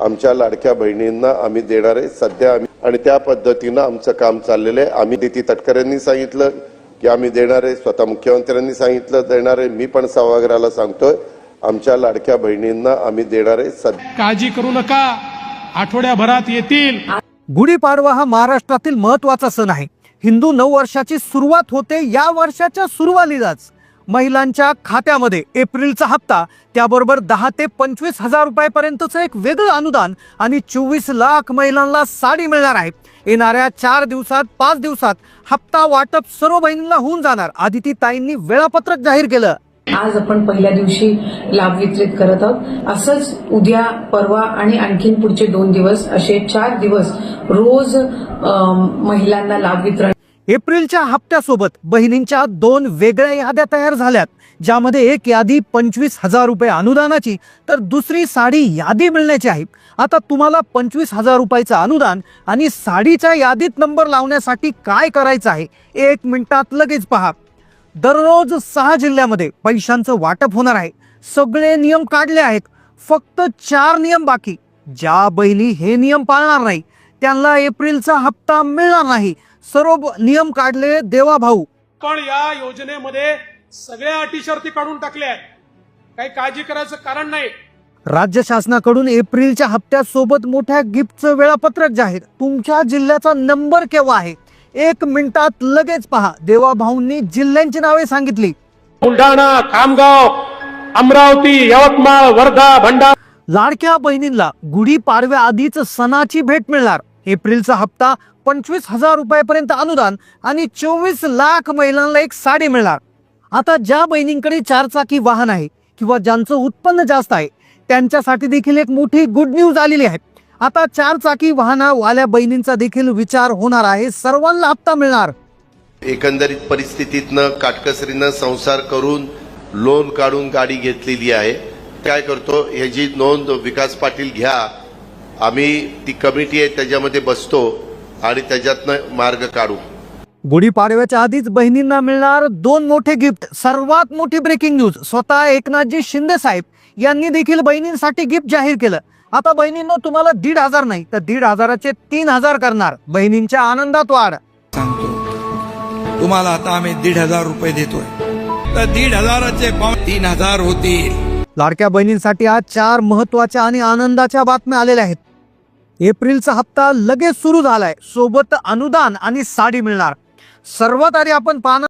आमच्या लाडक्या बहिणींना आम्ही देणार आहे. सध्या आम्ही आणि त्या पद्धतीनं आमचं काम चाललेलं आहे. आम्ही दिती तटकरेंनी सांगितलं की आम्ही देणार आहे. स्वतः मुख्यमंत्र्यांनी सांगितलं देणार आहे. मी पण सभागृहाला सांगतोय आमच्या लाडक्या बहिणींना आम्ही देणार आहे. सध्या काळजी करू नका. आठवड्याभरात येतील. गुढीपाडवा हा महाराष्ट्रातील महत्त्वाचा सण आहे. हिंदू नववर्षाची सुरुवात होते या वर्षाच्या सुरुवातीलाच. महिलांच्या खात्यामध्ये एप्रिलचा हप्ता त्याबरोबर दहा ते पंचवीस हजार रुपयापर्यंतचं एक वेगळं अनुदान आणि चोवीस लाख महिलांना साडी मिळणार आहे. येणाऱ्या चार दिवसात पाच दिवसात हप्ता वाटप सर्व बहिणींना होऊन जाणार. आदिती ताईंनी वेळापत्रक जाहीर केलं. आज आपण पहिल्या दिवशी लाभ वितरित करत आहोत. असंच उद्या परवा आणि आणखीन पुढचे दोन दिवस असे चार दिवस रोज महिलांना लाभ वितरण एप्रिलच्या हप्त्यासोबत बहिणींच्या दोन वेगळ्या याद्या तयार झाल्यात ज्यामध्ये एक यादी पंचवीस हजार रुपये अनुदानाची तर दुसरी साडी यादी मिळण्याची आहे. आता तुम्हाला पंचवीस हजार रुपयाचं अनुदान आणि साडीच्या यादीत नंबर लावण्यासाठी काय करायचं आहे एक मिनिटात लगेच पहा. दररोज सहा जिल्ह्यामध्ये पैशांचं वाटप होणार आहे. सगळे नियम काढले आहेत. फक्त चार नियम बाकी. ज्या बहिणी हे नियम पाळणार नाही त्यांना एप्रिलचा हप्ता मिळणार नाही. सर्व नियम काढले देवा भाऊ. पण या योजनेमध्ये सगळ्या अटी शर्ती काढून टाकल्या आहेत. काही काळजी करायचं कारण नाही. राज्य शासनाकडून एप्रिलच्या हप्त्यासोबत मोठ्या गिफ्टचं वेळापत्रक जाहीर. तुमच्या जिल्ह्याचा नंबर केव्हा आहे? एक मिनिटात लगेच पहा. देवा भाऊंनी जिल्ह्यांची नावे सांगितली. बुलढाणा खामगाव अमरावती यवतमाळ वर्धा भंडारा. लाडक्या बहिणींना गुढी पाडव्या आधीच सणाची भेट मिळणार. एप्रिलचा हप्ता पंचवीस हजार रुपयापर्यंत अनुदान आणि चोवीस लाख महिलांना एक साडी मिळणार. आता ज्या बहिणींकडे चारचाकी वाहन आहे किंवा ज्यांचं उत्पन्न जास्त आहे त्यांच्यासाठी देखील एक मोठी गुड न्यूज आलेली आहे. आता चारचाकी वाहनावाल्या बहिणींचा देखील विचार होणार आहे. सर्वांना हप्ता मिळणार. एकंदरीत परिस्थितीतनं काटकसरीनं संसार करून लोन काढून गाडी घेतलेली आहे. काय करतो? ह्याची नोंद विकास पाटील घ्या. आम्ही ती कमिटी आहे त्याच्यामध्ये बसतो आणि त्याच्यातनं मार्ग काढू. गुढीपाडव्याच्या आधीच बहिणींना मिळणार दोन मोठे गिफ्ट. सर्वात मोठी ब्रेकिंग न्यूज स्वतः एकनाथजी शिंदे साहेब यांनी देखील बहिणींसाठी गिफ्ट जाहीर केलं. आता बहिणींनो तुम्हाला दीड हजार नाही तर दीड हजाराचे तीन हजार करणार. बहिणींच्या आनंदात वाढ. सांगतो. तुम्हाला आता आम्ही दीड हजार रुपये देतोय. तर दीड हजाराचे तीन हजार होतील. लाडक्या बहिणींसाठी आज चार महत्त्वाच्या आणि आनंदाच्या बातम्या आलेल्या आहेत. एप्रिलचा हप्ता लगेच सुरू झालाय. सोबत अनुदान आणि साडी मिळणार. सर्वात आधी आपण पाहणार